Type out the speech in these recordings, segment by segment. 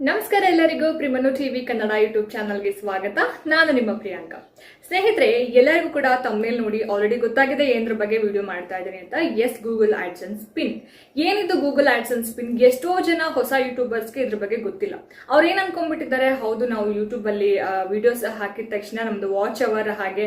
ನಮಸ್ಕಾರ ಎಲ್ಲರಿಗೂ ಪ್ರಿಮನು TV Kannada YouTube ಚಾನಲ್ಗೆ ಸ್ವಾಗತ. ನಾನು ನಿಮ್ಮ ಪ್ರಿಯಾಂಕಾ. ಸ್ನೇಹಿತರೆ, ಎಲ್ಲರಿಗೂ ಕೂಡ ತಮ್ಮೇಲೆ ನೋಡಿ ಆಲ್ರೆಡಿ ಗೊತ್ತಾಗಿದೆ ಏನರ ಬಗ್ಗೆ ವಿಡಿಯೋ ಮಾಡ್ತಾ ಇದ್ದೀನಿ ಅಂತ. ಎಸ್ ಗೂಗಲ್ ಆಡ್ಸನ್ಸ್ ಸ್ಪಿನ್ ಏನಿದು ಗೂಗಲ್ ಆಡ್ಸನ್ಸ್ ಸ್ಪಿನ್ ಎಷ್ಟೋ ಜನ ಹೊಸ ಯೂಟ್ಯೂಬರ್ಸ್ಗೆ ಇದ್ರ ಬಗ್ಗೆ ಗೊತ್ತಿಲ್ಲ. ಅವ್ರು ಏನ್ ಅನ್ಕೊಂಡ್ಬಿಟ್ಟಿದ್ದಾರೆ? ಹೌದು, ನಾವು ಯೂಟ್ಯೂಬ್ ಅಲ್ಲಿ ವಿಡಿಯೋಸ್ ಹಾಕಿದ ತಕ್ಷಣ ನಮ್ದು ವಾಚ್ ಅವರ್ ಹಾಗೆ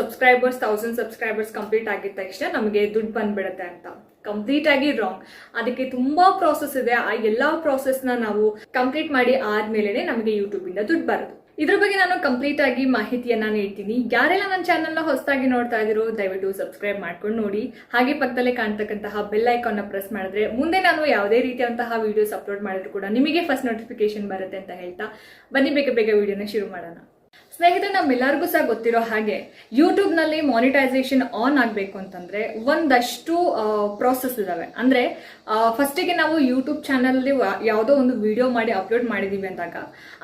ಸಬ್ಸ್ಕ್ರೈಬರ್ಸ್ ತೌಸಂಡ್ ಸಬ್ಸ್ಕ್ರೈಬರ್ಸ್ ಕಂಪ್ಲೀಟ್ ಆಗಿದ ತಕ್ಷಣ ನಮಗೆ ದುಡ್ಡು ಬಂದ್ಬಿಡುತ್ತೆ ಅಂತ. ಕಂಪ್ಲೀಟ್ ಆಗಿ ರಾಂಗ್ ಅದಕ್ಕೆ ತುಂಬಾ ಪ್ರಾಸೆಸ್ ಇದೆ. ಆ ಎಲ್ಲಾ ಪ್ರಾಸೆಸ್ನ ನಾವು ಕಂಪ್ಲೀಟ್ ಮಾಡಿ ಆದ್ಮೇಲೆ ನಮಗೆ ಯೂಟ್ಯೂಬ್ ಇಂದ ದುಡ್ಡು ಬರೋದು. ಇದ್ರ ಬಗ್ಗೆ ನಾನು ಕಂಪ್ಲೀಟ್ ಆಗಿ ಮಾಹಿತಿಯನ್ನ ನೀಡ್ತೀನಿ. ಯಾರೆಲ್ಲ ನನ್ನ ಚಾನಲ್ನ ಹೊಸದಾಗಿ ನೋಡ್ತಾ ಇದ್ದೀರೋ, ದಯವಿಟ್ಟು ಸಬ್ಸ್ಕ್ರೈಬ್ ಮಾಡ್ಕೊಂಡು ನೋಡಿ. ಹಾಗೆ ಪಕ್ಕದಲ್ಲೇ ಕಾಣ್ತಕ್ಕಂತಹ ಬೆಲ್ ಐಕಾನ್ನ ಪ್ರೆಸ್ ಮಾಡಿದ್ರೆ ಮುಂದೆ ನಾನು ಯಾವುದೇ ರೀತಿಯಂತಹ ವಿಡಿಯೋಸ್ ಅಪ್ಲೋಡ್ ಮಾಡಿದ್ರು ಕೂಡ ನಿಮಗೆ ಫಸ್ಟ್ ನೋಟಿಫಿಕೇಶನ್ ಬರುತ್ತೆ ಅಂತ ಹೇಳ್ತಾ. ಬನ್ನಿ, ಬೇಗ ಬೇಗ ವಿಡಿಯೋನ ಶುರು ಮಾಡೋಣ. ಸ್ನೇಹಿತರೆ, ನಮ್ಮೆಲ್ಲರಿಗೂ ಸಹ ಗೊತ್ತಿರೋ ಹಾಗೆ ಯೂಟ್ಯೂಬ್ನಲ್ಲಿ ಮಾನಿಟೈಸೇಷನ್ ಆನ್ ಆಗಬೇಕು ಅಂತಂದ್ರೆ ಒಂದಷ್ಟು ಪ್ರಾಸೆಸ್ ಇದಾವೆ. ಅಂದ್ರೆ ಫಸ್ಟಿಗೆ ನಾವು ಯೂಟ್ಯೂಬ್ ಚಾನಲ್ ಯಾವುದೋ ಒಂದು ವಿಡಿಯೋ ಮಾಡಿ ಅಪ್ಲೋಡ್ ಮಾಡಿದೀವಿ ಅಂದಾಗ,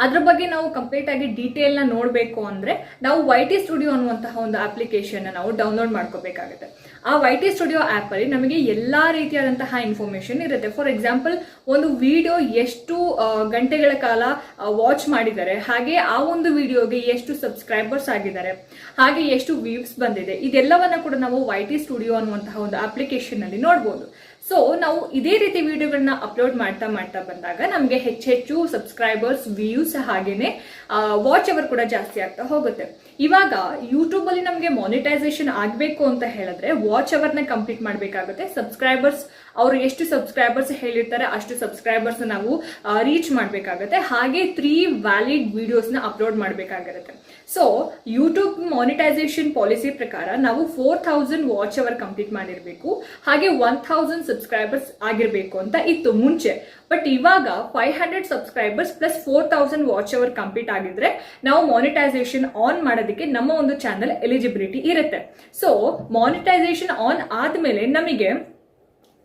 ಅದ್ರ ಬಗ್ಗೆ ನಾವು ಕಂಪ್ಲೀಟ್ ಆಗಿ ಡೀಟೇಲ್ನ ನೋಡಬೇಕು ಅಂದ್ರೆ ನಾವು ವೈ ಟಿ ಸ್ಟುಡಿಯೋ ಅನ್ನುವಂತಹ ಒಂದು ಅಪ್ಲಿಕೇಶನ್ ನಾವು ಡೌನ್ಲೋಡ್ ಮಾಡ್ಕೋಬೇಕಾಗುತ್ತೆ. ಆ ವೈ ಟಿ ಸ್ಟುಡಿಯೋ ಆಪ್ ಅಲ್ಲಿ ನಮಗೆ ಎಲ್ಲಾ ರೀತಿಯಾದಂತಹ ಇನ್ಫಾರ್ಮೇಶನ್ ಇರುತ್ತೆ. ಫಾರ್ ಎಕ್ಸಾಂಪಲ್ ಒಂದು ವಿಡಿಯೋ ಎಷ್ಟು ಗಂಟೆಗಳ ಕಾಲ ವಾಚ್ ಮಾಡಿದ್ದಾರೆ, ಹಾಗೆ ಆ ಒಂದು ವಿಡಿಯೋಗೆ ಸಬ್ಸ್ಕ್ರೈಬರ್ಸ್ ಆಗಿದ್ದಾರೆ, ಹಾಗೆ ಎಷ್ಟು ವ್ಯೂಸ್ ಬಂದಿದೆ, ಇದೆಲ್ಲವನ್ನ ಕೂಡ ನಾವು ವೈ ಸ್ಟುಡಿಯೋ ಅನ್ನುವಂತಹ ಒಂದು ಅಪ್ಲಿಕೇಶನ್ ಅಲ್ಲಿ ನೋಡಬಹುದು ಸೊ ನಾವು ಇದೇ ರೀತಿ ವಿಡಿಯೋಗಳನ್ನ ಅಪ್ಲೋಡ್ ಮಾಡ್ತಾ ಮಾಡ್ತಾ ಬಂದಾಗ ನಮಗೆ ಹೆಚ್ಚೆಚ್ಚು ಸಬ್ಸ್ಕ್ರೈಬರ್ಸ್ ವ್ಯೂಸ್ ಹಾಗೇನೆ ವಾಚ್ ಅವರ್ ಕೂಡ ಜಾಸ್ತಿ ಆಗ್ತಾ ಹೋಗುತ್ತೆ. ಇವಾಗ ಯೂಟ್ಯೂಬ್ ಅಲ್ಲಿ ನಮಗೆ ಮಾನಿಟೈಸೇಷನ್ ಆಗಬೇಕು ಅಂತ ಹೇಳಿದ್ರೆ ವಾಚ್ ಅವರ್ನ ಕಂಪ್ಲೀಟ್ ಮಾಡಬೇಕಾಗುತ್ತೆ. ಸಬ್ಸ್ಕ್ರೈಬರ್ಸ್ ಅವರು ಎಷ್ಟು ಸಬ್ಸ್ಕ್ರೈಬರ್ಸ್ ಹೇಳಿರ್ತಾರೆ ಅಷ್ಟು ಸಬ್ಸ್ಕ್ರೈಬರ್ಸ್ ನಾವು ರೀಚ್ ಮಾಡಬೇಕಾಗುತ್ತೆ. ಹಾಗೆ ತ್ರೀ ವ್ಯಾಲಿಡ್ ವಿಡಿಯೋಸ್ನ ಅಪ್ಲೋಡ್ ಮಾಡಬೇಕಾಗಿರುತ್ತೆ. ಸೊ ಯೂಟ್ಯೂಬ್ ಮಾನಿಟೈಸೇಷನ್ ಪಾಲಿಸಿ ಪ್ರಕಾರ ನಾವು four thousand watch hour complete ಮಾಡಿರಬೇಕು. ಹಾಗೆ ಒನ್ ಥೌಸಂಡ್ ಸಬ್ಸ್ಕ್ರೈಬರ್ಸ್ ಆಗಿರಬೇಕು ಅಂತ ಇತ್ತು ಮುಂಚೆ. ಬಟ್ ಇವಾಗ five hundred subscribers plus four thousand watch hour complete ಆಗಿದ್ರೆ ನಾವು ಮಾನಿಟೈಸೇಷನ್ ಆನ್ ಮಾಡೋದಕ್ಕೆ ನಮ್ಮ ಒಂದು ಚಾನಲ್ ಎಲಿಜಿಬಿಲಿಟಿ ಇರುತ್ತೆ. ಸೊ ಮಾನಿಟೈಸೇಷನ್ ಆನ್ ಆದ್ಮೇಲೆ ನಮಗೆ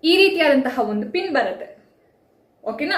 ಈ ರೀತಿಯಾದಂತಹ ಒಂದು ಪಿನ್ ಬರುತ್ತೆ. ಓಕೆನಾ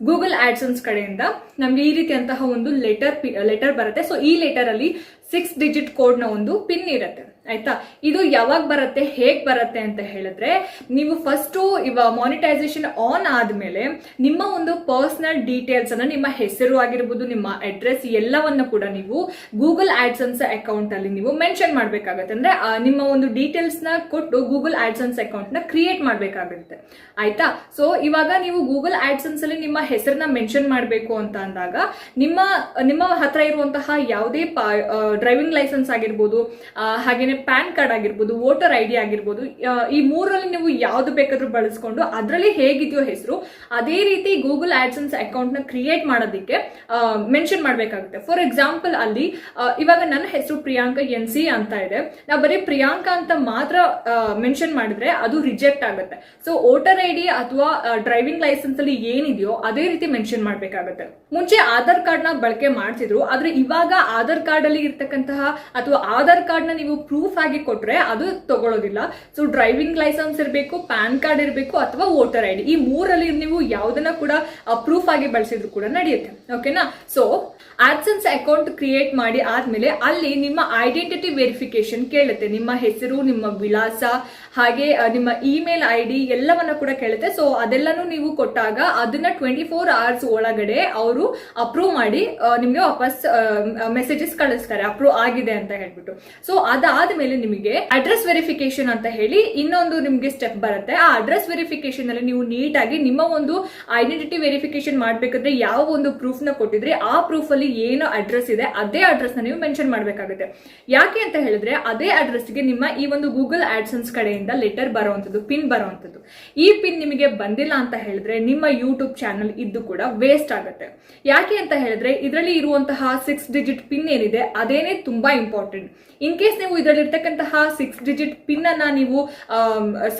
ಗೂಗಲ್ ಆಡ್ಸನ್ಸ್ ಕಡೆಯಿಂದ ನಮ್ಗೆ ಈ ರೀತಿಯಂತಹ ಒಂದು ಲೆಟರ್ ಲೆಟರ್ ಬರುತ್ತೆ. ಸೊ ಈ ಲೆಟರ್ ಅಲ್ಲಿ ಸಿಕ್ಸ್ ಡಿಜಿಟ್ ಕೋಡ್ನ ಒಂದು ಪಿನ್ ಇರುತ್ತೆ. ಆಯ್ತಾ? ಇದು ಯಾವಾಗ ಬರುತ್ತೆ ಹೇಗ್ ಬರುತ್ತೆ ಅಂತ ಹೇಳಿದ್ರೆ ನೀವು ಫಸ್ಟ್ ಇವ ಮಾನಿಟೈಸೇಷನ್ ಆನ್ ಆದ್ಮೇಲೆ ನಿಮ್ಮ ಒಂದು ಪರ್ಸನಲ್ ಡೀಟೇಲ್ಸ್ ಅನ್ನ ನಿಮ್ಮ ಹೆಸರು ಆಗಿರ್ಬೋದು ನಿಮ್ಮ ಅಡ್ರೆಸ್ ಎಲ್ಲವನ್ನ ಕೂಡ ನೀವು ಗೂಗಲ್ ಆಡ್ಸನ್ಸ್ ಅಕೌಂಟ್ ಅಲ್ಲಿ ನೀವು ಮೆನ್ಷನ್ ಮಾಡ್ಬೇಕಾಗತ್ತೆ. ಅಂದ್ರೆ ನಿಮ್ಮ ಒಂದು ಡೀಟೇಲ್ಸ್ನ ಕೊಟ್ಟು ಗೂಗಲ್ ಆಡ್ಸನ್ಸ್ ಅಕೌಂಟ್ನ ಕ್ರಿಯೇಟ್ ಮಾಡ್ಬೇಕಾಗುತ್ತೆ. ಆಯ್ತಾ? ಸೊ ಇವಾಗ ನೀವು ಗೂಗಲ್ ಆಡ್ಸನ್ಸ್ ಅಲ್ಲಿ ನಿಮ್ಮ ಹೆಸರನ್ನ ಮೆನ್ಷನ್ ಮಾಡಬೇಕು ಅಂತ ಅಂದಾಗ ನಿಮ್ಮ ನಿಮ್ಮ ಹತ್ರ ಇರುವಂತಹ ಯಾವುದೇ ಡ್ರೈವಿಂಗ್ ಲೈಸೆನ್ಸ್ ಆಗಿರ್ಬೋದು ಆ, ಹಾಗೇನೆ ಪ್ಯಾನ್ ಕಾರ್ಡ್ ಆಗಿರ್ಬೋದು, ವೋಟರ್ ಐ ಡಿ ಆಗಿರ್ಬೋದು ಈ ಮೂರಲ್ಲಿ ನೀವು ಯಾವ್ದು ಬೇಕಾದ್ರೂ ಬಳಸ್ಕೊಂಡು ಅದರಲ್ಲಿ ಹೇಗಿದೆಯೋ ಹೆಸರು, ಅದೇ ರೀತಿ ಗೂಗಲ್ ಆಡ್ಸನ್ಸ್ ಅಕೌಂಟ್ನ ಕ್ರಿಯೇಟ್ ಮಾಡೋದಕ್ಕೆ ಮೆನ್ಷನ್ ಮಾಡಬೇಕಾಗುತ್ತೆ. ಫಾರ್ ಎಕ್ಸಾಂಪಲ್ ಅಲ್ಲಿ ಇವಾಗ ನನ್ನ ಹೆಸರು ಪ್ರಿಯಾಂಕಾ ಎನ್ ಸಿ ಅಂತ ಇದೆ. ನಾವು ಬರೀ ಪ್ರಿಯಾಂಕಾ ಅಂತ ಮಾತ್ರ ಮೆನ್ಷನ್ ಮಾಡಿದ್ರೆ ಅದು ರಿಜೆಕ್ಟ್ ಆಗುತ್ತೆ. ಸೊ ವೋಟರ್ ಐ ಡಿ ಅಥವಾ ಡ್ರೈವಿಂಗ್ ಲೈಸೆನ್ಸ್ ಅಲ್ಲಿ ಏನಿದೆಯೋ ಅದೇ ರೀತಿ ಮೆನ್ಷನ್ ಮಾಡಬೇಕಾಗುತ್ತೆ. ಮುಂಚೆ ಆಧಾರ್ ಕಾರ್ಡ್ನ ಬಳಕೆ ಮಾಡ್ತಿದ್ರು, ಆದ್ರೆ ಇವಾಗ ಆಧಾರ್ ಕಾರ್ಡ್ ಅಲ್ಲಿ ಇರ್ತಕ್ಕಂತಹ ಅಥವಾ ಆಧಾರ್ ಕಾರ್ಡ್ನ ನೀವು ಪ್ರೂಫ್ ಆಗಿ ಕೊಟ್ರೆ ಅದು ತಗೊಳ್ಳೋದಿಲ್ಲ ಸೊ ಡ್ರೈವಿಂಗ್ ಲೈಸೆನ್ಸ್ ಇರಬೇಕು ಪ್ಯಾನ್ ಕಾರ್ಡ್ ಇರಬೇಕು ಅಥವಾ ವೋಟರ್ ಐ ಡಿ ಈ ಮೂರಲ್ಲಿ ನೀವು ಯಾವ್ದನ್ನ ಕೂಡ ಪ್ರೂಫ್ ಆಗಿ ಬಳಸಿದ್ರು ಕೂಡ ನಡೆಯುತ್ತೆ. ಓಕೆನಾ ಸೊ ಆಡ್ಸನ್ಸ್ ಅಕೌಂಟ್ ಕ್ರಿಯೇಟ್ ಮಾಡಿ ಆದ್ಮೇಲೆ ಅಲ್ಲಿ ನಿಮ್ಮ ಐಡೆಂಟಿಟಿ ವೆರಿಫಿಕೇಶನ್ ಕೇಳುತ್ತೆ. ನಿಮ್ಮ ಹೆಸರು, ನಿಮ್ಮ ವಿಳಾಸ, ಹಾಗೆ ನಿಮ್ಮ ಇಮೇಲ್ ಐ ಡಿ ಎಲ್ಲವನ್ನ ಕೂಡ ಕೇಳುತ್ತೆ. ಸೊ ಅದೆಲ್ಲನೂ ನೀವು ಕೊಟ್ಟಾಗ ಅದನ್ನ ಟ್ವೆಂಟಿ ಫೋರ್ ಅವರ್ಸ್ ಒಳಗಡೆ ಅವರು ಅಪ್ರೂವ್ ಮಾಡಿ ನಿಮಗೆ ವಾಪಸ್ ಮೆಸೇಜಸ್ ಕಳಿಸ್ತಾರೆ. ಅಪ್ರೂವ್ ಆಗಿದೆ ಅಂತ ಹೇಳ್ಬಿಟ್ಟು. ಸೊ ಅದಾದ್ಮೇಲೆ ನಿಮಗೆ ಅಡ್ರೆಸ್ ವೆರಿಫಿಕೇಶನ್ ಅಂತ ಹೇಳಿ ಇನ್ನೊಂದು ನಿಮಗೆ ಸ್ಟೆಪ್ ಬರುತ್ತೆ. ಆ ಅಡ್ರೆಸ್ ವೆರಿಫಿಕೇಶನ್ ಅಲ್ಲಿ ನೀವು ನೀಟಾಗಿ ನಿಮ್ಮ ಒಂದು ಐಡೆಂಟಿಟಿ ವೆರಿಫಿಕೇಶನ್ ಮಾಡಬೇಕಾದ್ರೆ ಯಾವ ಒಂದು ಪ್ರೂಫ್ನ ಕೊಟ್ಟಿದ್ರೆ ಆ ಪ್ರೂಫ್ ಅಲ್ಲಿ ಏನು ಅಡ್ರೆಸ್ ಇದೆ ಅದೇ ಅಡ್ರೆಸ್ನ ನೀವು ಮೆನ್ಷನ್ ಮಾಡಬೇಕಾಗುತ್ತೆ. ಯಾಕೆ ಅಂತ ಹೇಳಿದ್ರೆ ಅದೇ ಅಡ್ರೆಸ್ಗೆ ನಿಮ್ಮ ಈ ಒಂದು ಗೂಗಲ್ ಆಡ್ಸನ್ಸ್ ಕಡೆಯಿಂದ ಲೆಟರ್ ಬರುವಂತದ್ದು ಪಿನ್ ಬರುವಂತದ್ದು ಈ ಪಿನ್ ನಿಮಗೆ ಬಂದಿಲ್ಲ ಅಂತ ಹೇಳಿದ್ರೆ ನಿಮ್ಮ ಯೂಟ್ಯೂಬ್ ಚಾನಲ್ ಇದ್ದು ಕೂಡ ವೇಸ್ಟ್ ಆಗುತ್ತೆ. ಯಾಕೆ ಅಂತ ಹೇಳಿದ್ರೆ ಇದರಲ್ಲಿ ಇರುವಂತಹ ಸಿಕ್ಸ್ ಡಿಜಿಟ್ ಪಿನ್ ಏನಿದೆ, ಅದೇನೆ ತುಂಬಾ ಇಂಪಾರ್ಟೆಂಟ್ ಇನ್ ಕೇಸ್ ನೀವು ಇದರಲ್ಲಿ ಇರ್ತಕ್ಕಂತಹ ಸಿಕ್ಸ್ ಡಿಜಿಟ್ ಪಿನ್ ಅನ್ನ ನೀವು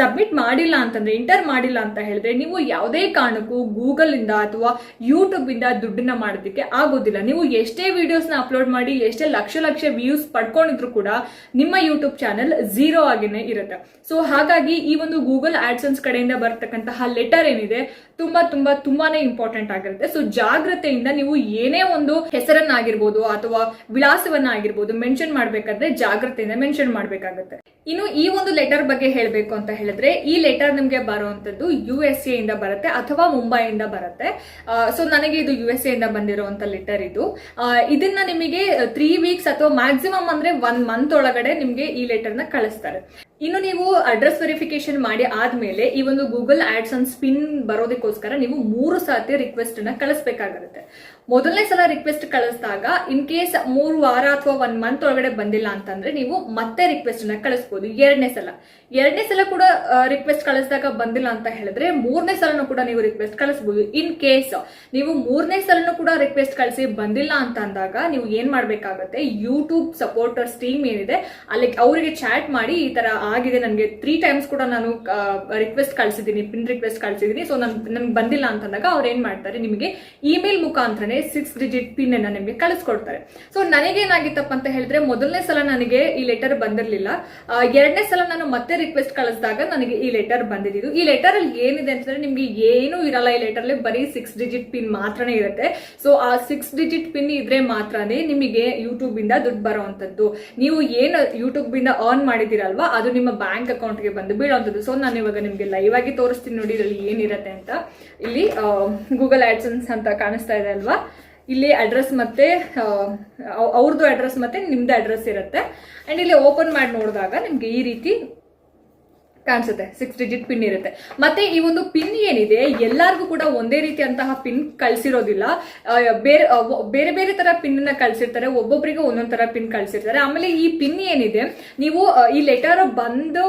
ಸಬ್ಮಿಟ್ ಮಾಡಿಲ್ಲ ಅಂತಂದ್ರೆ ಇಂಟರ್ ಮಾಡಿಲ್ಲ ಅಂತ ಹೇಳಿದ್ರೆ ನೀವು ಯಾವುದೇ ಕಾರಣಕ್ಕೂ ಗೂಗಲ್ ಇಂದ ಅಥವಾ ಯೂಟ್ಯೂಬ್ ಇಂದ ದುಡ್ಡನ್ನ ಮಾಡೋದಕ್ಕೆ ಆಗೋದಿಲ್ಲ. ನೀವು ಎಷ್ಟೇ ವಿಡಿಯೋಸ್ನ ಅಪ್ಲೋಡ್ ಮಾಡಿ, ಎಷ್ಟೇ ಲಕ್ಷ ಲಕ್ಷ ವ್ಯೂಸ್ ಪಡ್ಕೊಂಡಿದ್ರು ಕೂಡ ನಿಮ್ಮ ಯೂಟ್ಯೂಬ್ ಚಾನೆಲ್ ಝೀರೋ ಆಗಿನೇ ಇರುತ್ತೆ. ಸೊ ಹಾಗಾಗಿ ಈ ಒಂದು ಗೂಗಲ್ ಆಡ್ಸನ್ಸ್ ಕಡೆಯಿಂದ ಬರ್ತಕ್ಕಂತಹ ಲೆಟರ್ ಏನಿದೆ, ತುಂಬಾ ತುಂಬಾ ತುಂಬಾನೇ ಇಂಪಾರ್ಟೆಂಟ್ ಆಗಿರುತ್ತೆ. ಸೊ ಜಾಗ್ರತೆಯಿಂದ ನೀವು ಏನೇ ಒಂದು ಹೆಸರನ್ನ ಆಗಿರ್ಬೋದು ಅಥವಾ ವಿಳಾಸವನ್ನ ಆಗಿರ್ಬೋದು ಮೆನ್ಷನ್ ಮಾಡ್ಬೇಕಾದ್ರೆ ಜಾಗ್ರತೆಯಿಂದ ಮೆನ್ಷನ್ ಮಾಡ್ಬೇಕಾಗುತ್ತೆ. ಇನ್ನು ಈ ಒಂದು ಲೆಟರ್ ಬಗ್ಗೆ ಹೇಳಬೇಕು ಅಂತ ಹೇಳಿದ್ರೆ, ಈ ಲೆಟರ್ ನಿಮಗೆ ಬರುವಂತದ್ದು ಯು ಎಸ್ ಎ ಇಂದ ಬರುತ್ತೆ ಅಥವಾ ಮುಂಬೈಯಿಂದ ಬರುತ್ತೆ. ಸೊ ನನಗೆ ಇದು ಯು ಎಸ್ ಎ ಇಂದ ಬಂದಿರುವಂತ ಲೆಟರ್ ಇದು. ಇದನ್ನ ನಿಮಗೆ ತ್ರೀ ವೀಕ್ಸ್ ಅಥವಾ ಮ್ಯಾಕ್ಸಿಮಮ್ ಅಂದ್ರೆ ಒನ್ ಮಂತ್ ಒಳಗಡೆ ನಿಮಗೆ ಈ ಲೆಟರ್ನ ಕಳಿಸ್ತಾರೆ. ಇನ್ನು ನೀವು ಅಡ್ರೆಸ್ ವೆರಿಫಿಕೇಶನ್ ಮಾಡಿ ಆದ್ಮೇಲೆ ಈ ಒಂದು ಗೂಗಲ್ ಆಡ್ಸ್ ಅನ್ ಸ್ಪಿನ್ ಬರೋದಕ್ಕೋಸ್ಕರ ನೀವು ಮೂರು ಸಾತಿ ರಿಕ್ವೆಸ್ಟ್ ಅನ್ನ ಕಳಿಸ್ಬೇಕಾಗಿರುತ್ತೆ ಮೊದಲನೇ ಸಲ ರಿಕ್ವೆಸ್ಟ್ ಕಳಿಸಿದಾಗ ಇನ್ ಕೇಸ್ ಮೂರು ವಾರ ಅಥವಾ ಒನ್ ಮಂತ್ ಒಳಗಡೆ ಬಂದಿಲ್ಲ ಅಂತಂದ್ರೆ ನೀವು ಮತ್ತೆ ರಿಕ್ವೆಸ್ಟ್ ಅನ್ನ ಕಳಿಸ್ಬೋದು ಎರಡನೇ ಸಲ. ಎರಡನೇ ಸಲ ಕೂಡ ರಿಕ್ವೆಸ್ಟ್ ಕಳಿಸಿದಾಗ ಬಂದಿಲ್ಲ ಅಂತ ಹೇಳಿದ್ರೆ ಮೂರನೇ ಸಲನೂ ಕೂಡ ನೀವು ರಿಕ್ವೆಸ್ಟ್ ಕಳಿಸ್ಬೋದು. ಇನ್ ಕೇಸ್ ನೀವು ಮೂರನೇ ಸಲನೂ ಕೂಡ ರಿಕ್ವೆಸ್ಟ್ ಕಳಿಸಿ ಬಂದಿಲ್ಲ ಅಂತ ಅಂದಾಗ ನೀವು ಏನ್ ಮಾಡ್ಬೇಕಾಗತ್ತೆ? ಯೂಟ್ಯೂಬ್ ಸಪೋರ್ಟರ್ಸ್ ಟೀಮ್ ಏನಿದೆ, ಅಲ್ಲಿ ಅವರಿಗೆ ಚಾಟ್ ಮಾಡಿ ಈ ತರ ಆಗಿದೆ, ನನಗೆ ತ್ರೀ ಟೈಮ್ಸ್ ಕೂಡ ನಾನು ರಿಕ್ವೆಸ್ಟ್ ಕಳಿಸಿದ್ದೀನಿ ಪಿನ್ ರಿಕ್ವೆಸ್ಟ್ ಕಳಿಸಿದ್ದೀನಿ. ಸೊ ನನ್, ನನ್ಗೆ ಬಂದಿಲ್ಲ ಅಂತಂದಾಗ ಅವ್ರು ಏನ್ ಮಾಡ್ತಾರೆ? ನಿಮಗೆ ಇಮೇಲ್ ಮುಖಾಂತರನೇ ಸಿಕ್ಸ್ ಡಿಜಿಟ್ ಪಿನ್ ಅನ್ನ ನಿಮಗೆ ಕಳಿಸ್ಕೊಡ್ತಾರೆ. ಸೊ ನನಗೇನಾಗಿತ್ತಪ್ಪ ಅಂತ ಹೇಳಿದ್ರೆ ಮೊದಲನೇ ಸಲ ನನಗೆ ಈ ಲೆಟರ್ ಬಂದಿರಲಿಲ್ಲ. ಎರಡನೇ ಸಲ ನಾನು ಮತ್ತೆ ರಿಕ್ವೆಸ್ಟ್ ಕಳಿಸಿದಾಗ ನನಗೆ ಈ ಲೆಟರ್ ಬಂದಿದ್ದು. ಈ ಲೆಟರ್ ಅಲ್ಲಿ ಏನಿದೆ ಅಂತಂದ್ರೆ ನಿಮ್ಗೆ ಏನು ಇರಲ್ಲ ಈ ಲೆಟರ್ ಅಲ್ಲಿ, ಬರೀ ಸಿಕ್ಸ್ ಡಿಜಿಟ್ ಪಿನ್ ಮಾತ್ರನೇ ಇರುತ್ತೆ. ಸೊ ಆ ಸಿಕ್ಸ್ ಡಿಜಿಟ್ ಪಿನ್ ಇದ್ರೆ ಮಾತ್ರನೇ ನಿಮಗೆ ಯೂಟ್ಯೂಬ್ ಇಂದ ದುಡ್ಡು ಬರುವಂತದ್ದು. ನೀವು ಏನು ಯೂಟ್ಯೂಬ್ ಇಂದ ಅರ್ನ್ ಮಾಡಿದಿರಲ್ವಾ ಅದು ನಿಮ್ಮ ಬ್ಯಾಂಕ್ ಅಕೌಂಟ್ಗೆ ಬಂದು ಬೀಳುವಂಥದ್ದು ಸೊ ನಾನು ಇವಾಗ ನಿಮಗೆ ಲೈವ್ ಆಗಿ ತೋರಿಸ್ತೀನಿ ನೋಡಿ ಇದರಲ್ಲಿ ಏನಿರತ್ತೆ ಅಂತ. ಇಲ್ಲಿ ಗೂಗಲ್ ಆಡ್ಸನ್ಸ್ ಅಂತ ಕಾಣಿಸ್ತಾ ಇದೆ ಅಲ್ವಾ? ಇಲ್ಲಿ ಅಡ್ರೆಸ್ ಮತ್ತೆ ಅವ್ರದ್ದು ಅಡ್ರೆಸ್ ಮತ್ತೆ ನಿಮ್ದು ಅಡ್ರೆಸ್ ಇರುತ್ತೆ. ಅಂಡ್ ಇಲ್ಲಿ ಓಪನ್ ಮಾಡಿ ನೋಡಿದಾಗ ನಿಮ್ಗೆ ಈ ರೀತಿ ಕಾಣಿಸುತ್ತೆ. ಸಿಕ್ಸ್ ಡಿಜಿಟ್ ಪಿನ್ ಇರುತ್ತೆ. ಮತ್ತೆ ಈ ಒಂದು ಪಿನ್ ಏನಿದೆ, ಎಲ್ಲರಿಗೂ ಕೂಡ ಒಂದೇ ರೀತಿಯಂತಹ ಪಿನ್ ಕಳ್ಸಿರೋದಿಲ್ಲ. ಬೇರೆ ಬೇರೆ ಬೇರೆ ತರ ಪಿನ್ನ ಕಳ್ಸಿರ್ತಾರೆ ಒಬ್ಬೊಬ್ಬರಿಗೆ ಒಂದೊಂದ್ ತರ ಪಿನ್ ಕಳ್ಸಿರ್ತಾರೆ. ಆಮೇಲೆ ಈ ಪಿನ್ ಏನಿದೆ, ನೀವು ಈ ಲೆಟರ್ ಬಂದು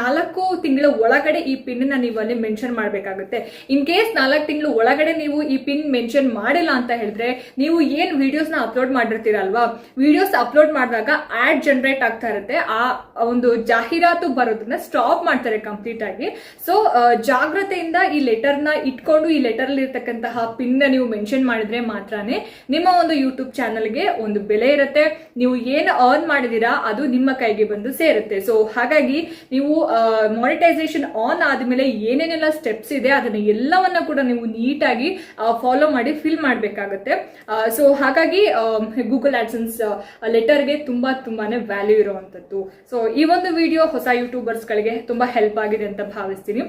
ನಾಲ್ಕು ತಿಂಗಳ ಒಳಗಡೆ ಈ ಪಿನ್ನ ನೀವು ಅಲ್ಲಿ ಮೆನ್ಷನ್ ಮಾಡಬೇಕಾಗುತ್ತೆ. ಇನ್ ಕೇಸ್ ನಾಲ್ಕು ತಿಂಗಳು ಒಳಗಡೆ ನೀವು ಈ ಪಿನ್ ಮೆನ್ಷನ್ ಮಾಡಿಲ್ಲ ಅಂತ ಹೇಳಿದ್ರೆ, ನೀವು ಏನ್ ವಿಡಿಯೋಸ್ನ ಅಪ್ಲೋಡ್ ಮಾಡಿರ್ತೀರಲ್ವಾ? ವಿಡಿಯೋಸ್ ಅಪ್ಲೋಡ್ ಮಾಡಿದಾಗ ಆಡ್ ಜನರೇಟ್ ಆಗ್ತಾ ಇರುತ್ತೆ. ಆ ಒಂದು ಜಾಹೀರಾತು ಬರೋದನ್ನ ಸ್ಟಾಪ್ ಮಾಡ್ತಾರೆ ಕಂಪ್ಲೀಟ್ ಆಗಿ. ಸೊ ಜಾಗ್ರತೆಯಿಂದ ಈ ಲೆಟರ್ನ ಇಟ್ಕೊಂಡು ಈ ಲೆಟರ್ ಅಲ್ಲಿ ಇರ್ತಕ್ಕಂತಹ ಪಿನ್ ನೀವು ಮೆನ್ಷನ್ ಮಾಡಿದ್ರೆ ಮಾತ್ರನೇ ನಿಮ್ಮ ಒಂದು ಯೂಟ್ಯೂಬ್ ಚಾನಲ್ಗೆ ಒಂದು ಬೆಲೆ ಇರುತ್ತೆ. ನೀವು ಏನು ಅರ್ನ್ ಮಾಡಿದೀರಾ ಅದು ನಿಮ್ಮ ಕೈಗೆ ಬಂದು ಸೇರುತ್ತೆ. ಸೊ ಹಾಗಾಗಿ ನೀವು ಮಾನಿಟೈಸೇಷನ್ ಆನ್ ಆದ್ಮೇಲೆ ಏನೇನೆಲ್ಲ ಸ್ಟೆಪ್ಸ್ ಇದೆ ಅದನ್ನ ಎಲ್ಲವನ್ನ ಕೂಡ ನೀವು ನೀಟಾಗಿ ಫಾಲೋ ಮಾಡಿ ಫಿಲ್ ಮಾಡಬೇಕಾಗುತ್ತೆ. ಸೊ ಹಾಗಾಗಿ ಗೂಗಲ್ ಆಡ್ಸನ್ಸ್ ಲೆಟರ್ಗೆ ತುಂಬಾ ತುಂಬಾನೇ ವ್ಯಾಲ್ಯೂ ಇರುವಂತದ್ದು. ಸೊ ಈ ಒಂದು ವಿಡಿಯೋ ಹೊಸ ಯೂಟ್ಯೂಬರ್ಸ್ ಗಳಿಗೆ ತುಂಬಾ ಹೆಲ್ಪ್ ಆಗಿದೆ ಅಂತ ಭಾವಿಸ್ತೀನಿ.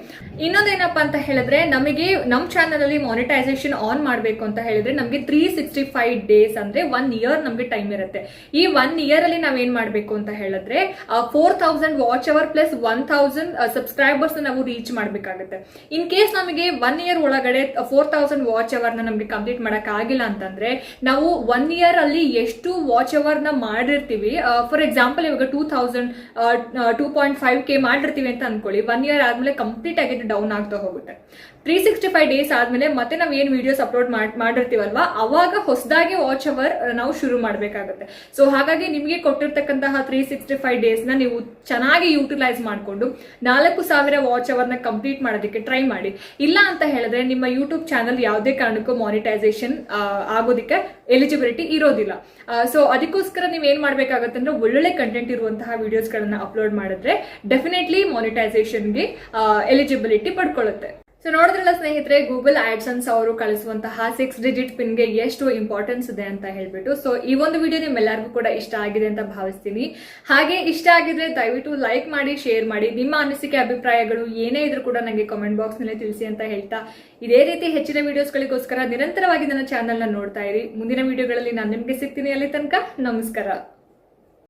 ಇನ್ನೊಂದೇನಪ್ಪ ಅಂತ ಹೇಳಿದ್ರೆ, ನಮಗೆ ನಮ್ಮ ಚಾನಲ್ ಅಲ್ಲಿ ಮಾನಿಟೈಸೇಷನ್ ಆನ್ ಮಾಡಬೇಕು ಅಂತ ಹೇಳಿದ್ರೆ, ನಮಗೆ ತ್ರೀ ಸಿಕ್ಸ್ಟಿ ಫೈವ್ ಡೇಸ್ ಅಂದ್ರೆ ಒನ್ ಇಯರ್ ನಮಗೆ ಟೈಮ್ ಇರುತ್ತೆ. ಈ ಒನ್ ಇಯರ್ ಅಲ್ಲಿ ನಾವೇನ್ ಮಾಡಬೇಕು ಅಂತ ಹೇಳಿದ್ರೆ four thousand watch hour plus one thousand subscribers ನಾವು ರೀಚ್ ಮಾಡಬೇಕಾಗುತ್ತೆ. ಇನ್ ಕೇಸ್ ನಮಗೆ ಒನ್ ಇಯರ್ ಒಳಗಡೆ ಫೋರ್ ತೌಸಂಡ್ ವಾಚ್ ಅವರ್ನ ನಮಗೆ ಕಂಪ್ಲೀಟ್ ಮಾಡಕ್ ಆಗಿಲ್ಲ ಅಂತಂದ್ರೆ, ನಾವು ಒನ್ ಇಯರ್ ಅಲ್ಲಿ ಎಷ್ಟು ವಾಚ್ ಅವರ್ನ ಮಾಡಿರ್ತೀವಿ ಫಾರ್ ಎಕ್ಸಾಂಪಲ್ ಇವಾಗ two thousand two point five K ಮಾಡಿರ್ತೀವಿ ಅಂತ ಅನ್ಕೊಳ್ಳಿ. ಒನ್ ಇಯರ್ ಆದ್ಮೇಲೆ ಕಂಪ್ಲೀಟ್ ಆಗಿ ಡೌನ್ ಆಗ್ತಾ ಹೋಗುತ್ತೆ. ತ್ರೀ ಸಿಕ್ಸ್ಟಿ ಫೈವ್ ಡೇಸ್ ಆದ್ಮೇಲೆ ಮತ್ತೆ ನಾವು ಏನು ವಿಡಿಯೋಸ್ ಅಪ್ಲೋಡ್ ಮಾಡಿರ್ತೀವಲ್ವಾ, ಅವಾಗ ಹೊಸದಾಗಿ ವಾಚ್ ಅವರ್ ನಾವು ಶುರು ಮಾಡಬೇಕಾಗುತ್ತೆ. ಸೊ ಹಾಗಾಗಿ ನಿಮಗೆ ಕೊಟ್ಟಿರ್ತಕ್ಕಂತಹ ತ್ರೀ ಸಿಕ್ಸ್ಟಿ ಫೈವ್ ಡೇಸ್ನ ನೀವು ಚೆನ್ನಾಗಿ ಯೂಟಿಲೈಸ್ ಮಾಡಿಕೊಂಡು ನಾಲ್ಕು ಸಾವಿರ ವಾಚ್ನ ಕಂಪ್ಲೀಟ್ ಮಾಡೋದಕ್ಕೆ ಟ್ರೈ ಮಾಡಿ. ಇಲ್ಲ ಅಂತ ಹೇಳಿದ್ರೆ ನಿಮ್ಮ ಯೂಟ್ಯೂಬ್ ಚಾನಲ್ ಯಾವುದೇ ಕಾರಣಕ್ಕೂ ಮಾನಿಟೈಸೇಷನ್ ಆಗೋದಕ್ಕೆ ಎಲಿಜಿಬಿಲಿಟಿ ಇರೋದಿಲ್ಲ. ಸೊ ಅದಕ್ಕೋಸ್ಕರ ನೀವು ಏನ್ ಮಾಡ್ಬೇಕಾಗತ್ತೆ ಅಂದ್ರೆ ಒಳ್ಳೊಳ್ಳೆ ಕಂಟೆಂಟ್ ಇರುವಂತಹ ವಿಡಿಯೋಸ್ಗಳನ್ನ ಅಪ್ಲೋಡ್ ಮಾಡಿದ್ರೆ ಡೆಫಿನೆಟ್ಲಿ ಮಾನಿಟೈಸೇಷನ್ಗೆ ಎಲಿಜಿಬಿಲಿಟಿ ಪಡ್ಕೊಳ್ಳುತ್ತೆ ಸೊ ನೋಡಿದ್ರಲ್ಲ ಸ್ನೇಹಿತರೆ ಗೂಗಲ್ ಆಡ್ಸನ್ಸ್ ಅವರು ಕಳಿಸುವಂತಹ ಸಿಕ್ಸ್ ಡಿಜಿಟ್ ಪಿನ್ಗೆ ಎಷ್ಟು ಇಂಪಾರ್ಟೆನ್ಸ್ ಇದೆ ಅಂತ ಹೇಳ್ಬಿಟ್ಟು. ಸೊ ಈ ಒಂದು ವಿಡಿಯೋ ನಿಮ್ಮೆಲ್ಲರಿಗೂ ಕೂಡ ಇಷ್ಟ ಆಗಿದೆ ಅಂತ ಭಾವಿಸ್ತೀನಿ. ಹಾಗೆ ಇಷ್ಟ ಆಗಿದ್ರೆ ದಯವಿಟ್ಟು ಲೈಕ್ ಮಾಡಿ ಶೇರ್ ಮಾಡಿ. ನಿಮ್ಮ ಅನಿಸಿಕೆ, ಅಭಿಪ್ರಾಯಗಳು ಏನೇ ಇದ್ರೂ ಕೂಡ ನನಗೆ ಕಾಮೆಂಟ್ ಬಾಕ್ಸ್ನಲ್ಲಿ ತಿಳಿಸಿ ಅಂತ ಹೇಳ್ತಾ ಇದೇ ರೀತಿ ಹೆಚ್ಚಿನ ವಿಡಿಯೋಸ್ಗಳಿಗೋಸ್ಕರ ನಿರಂತರವಾಗಿ ನನ್ನ ನ ನೋಡ್ತಾ ಇರಿ. ಮುಂದಿನ ವಿಡಿಯೋಗಳಲ್ಲಿ ನಾನು ನಿಮಗೆ ಸಿಗ್ತೀನಿ ಅಲ್ಲಿ ತನಕ. ನಮಸ್ಕಾರ.